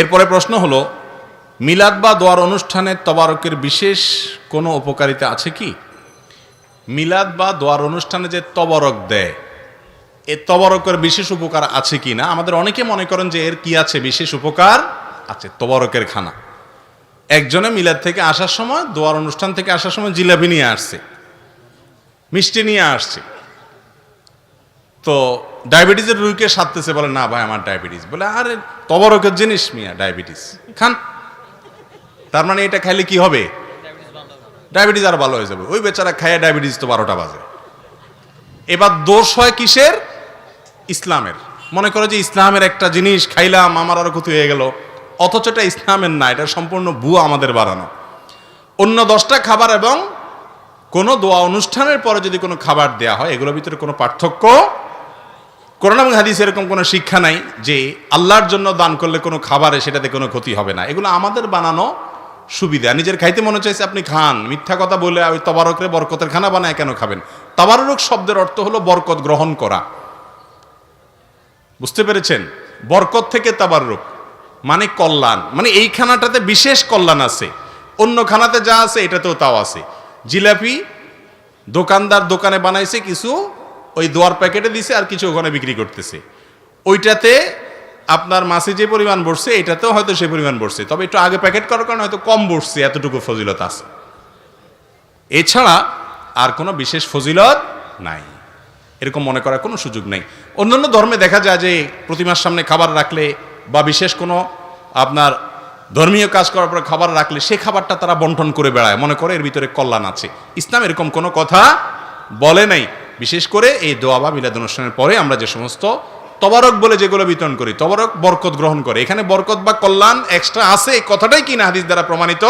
এরপরে প্রশ্ন হলো, মিলাদ বা দোয়ার অনুষ্ঠানে তবারকের বিশেষ কোনো উপকারিতা আছে কি? মিলাদ বা দোয়ার অনুষ্ঠানে যে তবরক দেয়, এ তবরকের বিশেষ উপকার আছে কি না? আমাদের অনেকে মনে করেন যে এর কি আছে? বিশেষ উপকার আছে, তবরকের খানা। একজনে মিলাদ থেকে আসার সময়, দোয়ার অনুষ্ঠান থেকে আসার সময় জিলাপি নিয়ে আসছে, মিষ্টি নিয়ে আসছে। তো ডায়াবেটিসের রুগীকে সারতেছে বলে, না ভাই, আমার ডায়াবেটিস। বলে, আরে, তবরকের জিনিস মিয়া, ডায়াবেটিস। খান। তার মানে এটা খাইলে কি হবে? ডায়াবেটিস আর ভালো হয়ে যাবে। ওই বেচারা খায় ডায়াবেটিস তো বারোটা বাজে। এবার দোষ হয় কিসের? ইসলামের। মনে করো যে ইসলামের একটা জিনিস খাইলাম, আমার আরও ক্ষতি হয়ে গেল। অথচ এটা ইসলামের না, এটা সম্পূর্ণ ভুয়া আমাদের বাড়ানো। অন্য দশটা খাবার এবং কোনো দোয়া অনুষ্ঠানের পরে যদি কোনো খাবার দেয়া হয়, এগুলোর ভিতরে কোনো পার্থক্য কোরআন এবং হাদিস এরকম কোনো শিক্ষা নাই যে আল্লাহর জন্য দান করলে কোনো খাবারে সেটাতে কোনো ক্ষতি হবে না। এগুলো আমাদের বানানো সুবিধা। নিজের খাইতে মনে চাইছে আপনি খান। মিথ্যা কথা বলে ওই তবারকরে বরকতের খানা বানায় কেন খাবেন? তাবারক শব্দের অর্থ হলো বরকত গ্রহণ করা। বুঝতে পেরেছেন? বরকত থেকে তাবারুক মানে কল্যাণ। মানে এই খানাটাতে বিশেষ কল্যাণ আছে। অন্য খানাতে যা আছে এটাতেও তাও আছে। জিলাপি দোকানদার দোকানে বানাইছে কিছু ওই দোয়ার প্যাকেটে দিছে আর কিছু ওখানে বিক্রি করতেছে। ওইটাতে আপনার মাসে যে পরিমাণ বসছে, এটাতেও হয়তো সে পরিমাণ বসছে। তবে একটু আগে প্যাকেট করার কারণে হয়তো কম বসছে, এতটুকু ফজিলত আছে। এছাড়া আর কোনো বিশেষ ফজিলত নাই। এরকম মনে করার কোনো সুযোগ নেই। অন্যান্য ধর্মে দেখা যায় যে প্রতিমার সামনে খাবার রাখলে বা বিশেষ কোনো আপনার ধর্মীয় কাজ করার পর খাবার রাখলে সে খাবারটা তারা বন্টন করে বেড়ায়। মনে করে এর ভিতরে কল্যাণ আছে। ইসলাম এরকম কোনো কথা বলে নাই। বিশেষ করে এই দোয়া বা মিলাদ অনুষ্ঠানের পরে আমরা যে সমস্ত তবারক বলে যেগুলো বিতরণ করি, তবারক বরকত গ্রহণ করে। এখানে বরকত বা কল্যাণ এক্সট্রা আছে এই কথাটাই কিনা হাদিস দ্বারা প্রমাণিত?